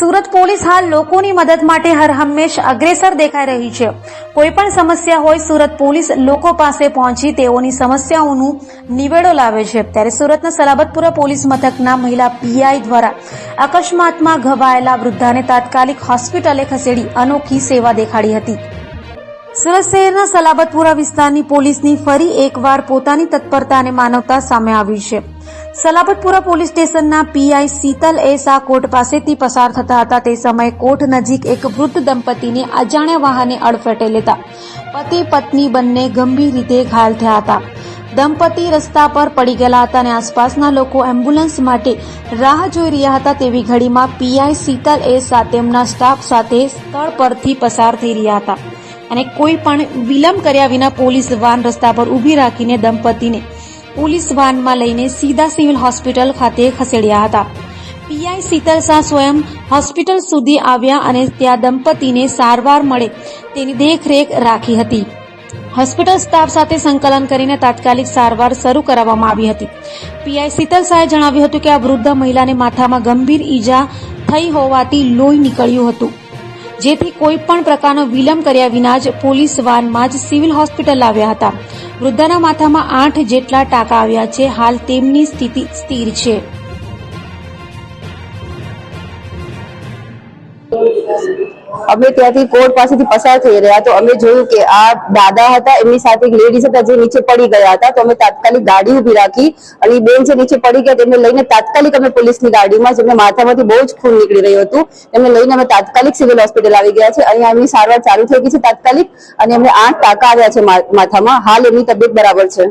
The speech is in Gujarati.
સુરત પોલીસ હાલ લોકોની મદદ માટે હર હંમેશ અગ્રેસર દેખાઈ રહી છે. કોઈ પણ સમસ્યા હોય સુરત પોલીસ લોકો પાસે પહોંચી તેઓની સમસ્યાઓનું નિવેડો લાવે છે. ત્યારે સુરતના સલાબતપુરા પોલીસ મથકના મહિલા પીઆઈ દ્વારા અકસ્માતમાં ઘવાયેલા વૃદ્ધાને તાત્કાલિક હોસ્પિટલે ખસેડી અનોખી સેવા દેખાડી હતી. સુરત શહેરના સલાબતપુરા વિસ્તારની પોલીસની ફરી એકવાર પોતાની તત્પરતા અને માનવતા સામે આવી છે. સલાબતપુરા પોલીસ સ્ટેશનના પીઆઈ શીતલ એસ કોર્ટ પાસેથી પસાર થતા હતા. તે સમયે કોર્ટ નજીક એક વૃદ્ધ દંપતીને અજાણ્યા વાહને અડફેટે લેતા પતિ પત્ની બંને ગંભીર રીતે ઘાયલ થયા હતા. દંપતી રસ્તા પર પડી ગયેલા હતા અને આસપાસના લોકો એમ્બ્યુલન્સ માટે રાહ જોઈ રહ્યા હતા તેવી ઘડીમાં પીઆઈ શીતલ એસ તેમના સ્ટાફ સાથે સ્થળ પરથી પસાર થઈ રહ્યા હતા. અને કોઈ પણ વિલંબ કર્યા વિના પોલીસ વાન રસ્તા પર ઊભી રાખીને દંપતીને પોલીસ વાનમાં લઈને સીધા સિવિલ હોસ્પિટલ ખાતે ખસેડ્યા હતા. પીઆઈ શીતલ શાહ સ્વયં હોસ્પિટલ સુધી આવ્યા અને ત્યાં દંપતીને સારવાર મળે તેની દેખરેખ રાખી હતી. હોસ્પિટલ સ્ટાફ સાથે સંકલન કરીને તાત્કાલિક સારવાર શરૂ કરાવવામાં આવી હતી. પીઆઈ શીતલ શાહે જણાવ્યું હતું કે આ વૃદ્ધ મહિલાને માથામાં ગંભીર ઈજા થઈ હોવાથી લોહી નીકળ્યું હતું. જેથી કોઈ પણ પ્રકારનો વિલંબ કર્યા વિના જ પોલીસ વાનમાં જ સિવિલ હોસ્પિટલ લાવ્યા હતા. વૃદ્ધાના માથામાં આઠ જેટલા ટાંકા આવ્યા છે. હાલ તેમની સ્થિતિ સ્થિર છે. અમે ત્યાંથી કોર્ટ પાસેથી પસાર થઈ રહ્યા તો અમે જોયું કે આ દાદા હતા, એમની સાથે એક લેડીઝ હતા જે નીચે પડી ગયા હતા. તો અમે તાત્કાલિક ગાડી ઊભી રાખી અને બેન જે નીચે પડી ગયા તેમને લઈને તાત્કાલિક અમે પોલીસની ગાડીમાં, જેમને માથામાંથી બહુ જ ખૂન નીકળી રહ્યું હતું એમને લઈને અમે તાત્કાલિક સિવિલ હોસ્પિટલ આવી ગયા છે. અહીંયા એમની સારવાર ચાલુ થઈ ગઈ છે તાત્કાલિક અને એમને આઠ ટાંકા આવ્યા છે માથામાં. હાલ એમની તબિયત બરાબર છે.